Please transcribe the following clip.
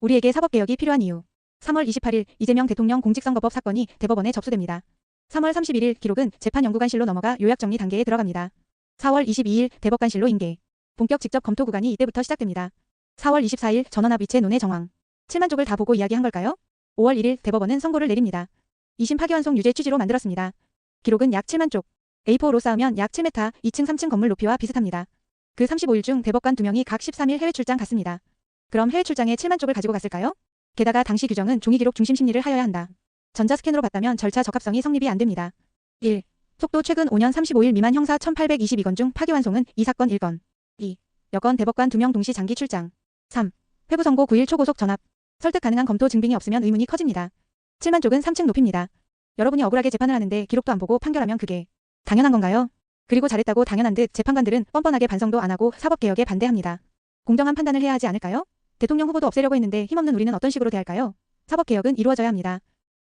우리에게 사법개혁이 필요한 이유. 3월 28일 이재명 대통령 공직선거법 사건이 대법원에 접수됩니다. 3월 31일 기록은 재판연구관실로 넘어가 요약정리 단계에 들어갑니다. 4월 22일 대법관실로 인계. 본격 직접 검토 구간이 이때부터 시작됩니다. 4월 24일 전원합 이체 논의 정황. 7만 쪽을 다 보고 이야기한 걸까요? 5월 1일 대법원은 선고를 내립니다. 2심 파기환송 유죄 취지로 만들었습니다. 기록은 약 7만 쪽. A4로 쌓으면 약 7m, 2층 3층 건물 높이와 비슷합니다. 그 35일 중 대법관 2명이 각 13일 해외 출장 갔습니다. 그럼 해외 출장에 7만 쪽을 가지고 갔을까요? 게다가 당시 규정은 종이 기록 중심 심리를 하여야 한다. 전자스캔으로 봤다면 절차 적합성이 성립이 안 됩니다. 1. 속도 최근 5년 35일 미만 형사 1822건 중 파기환송은 2사건 1건. 2. 여건 대법관 2명 동시 장기 출장. 3. 회부 선고 9일 초고속 전압. 설득 가능한 검토 증빙이 없으면 의문이 커집니다. 7만 쪽은 3층 높입니다. 여러분이 억울하게 재판을 하는데 기록도 안 보고 판결하면 그게 당연한 건가요? 그리고 잘했다고 당연한 듯 재판관들은 뻔뻔하게 반성도 안 하고 사법개혁에 반대합니다. 공정한 판단을 해야 하지 않을까요? 대통령 후보도 없애려고 했는데 힘없는 우리는 어떤 식으로 대할까요? 사법개혁은 이루어져야 합니다.